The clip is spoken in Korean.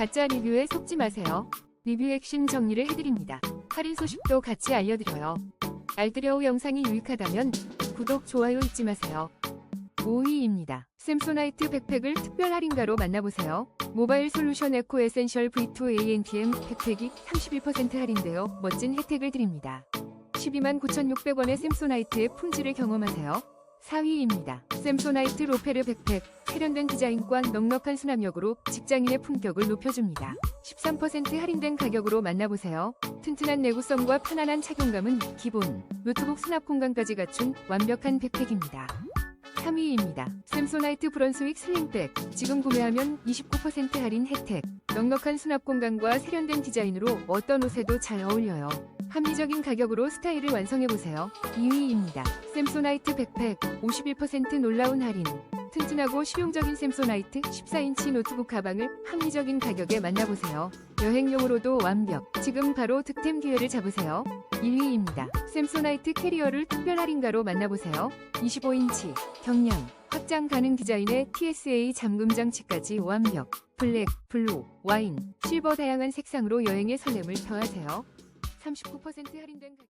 가짜 리뷰에 속지 마세요. 리뷰 핵심 정리를 해드립니다. 할인 소식도 같이 알려드려요. 알뜰여우 영상이 유익하다면 구독, 좋아요 잊지 마세요. 5위입니다. 샘소나이트 백팩을 특별 할인가로 만나보세요. 모바일 솔루션 에코 에센셜 V2 ANTM 백팩이 31% 할인되어 멋진 혜택을 드립니다. 12만 9,600원의 샘소나이트의 품질을 경험하세요. 4위입니다. 샘소나이트 로페르 백팩 세련된 디자인과 넉넉한 수납력으로 직장인의 품격을 높여줍니다. 13% 할인된 가격으로 만나보세요. 튼튼한 내구성과 편안한 착용감은 기본, 노트북 수납 공간까지 갖춘 완벽한 백팩입니다. 3위입니다. 샘소나이트 브런스윅 슬링백. 지금 구매하면 29% 할인 혜택. 넉넉한 수납 공간과 세련된 디자인으로 어떤 옷에도 잘 어울려요. 합리적인 가격으로 스타일을 완성해보세요. 2위입니다. 샘소나이트 백팩 51% 놀라운 할인. 튼튼하고 실용적인 샘소나이트 14인치 노트북 가방을 합리적인 가격에 만나보세요. 여행용으로도 완벽. 지금 바로 득템 기회를 잡으세요. 1위입니다. 샘소나이트 캐리어를 특별 할인가로 만나보세요. 25인치 경량 확장 가능 디자인의 TSA 잠금 장치까지 완벽. 블랙, 블루, 와인, 실버 다양한 색상으로 여행의 설렘을 더하세요. 39% 할인된 가격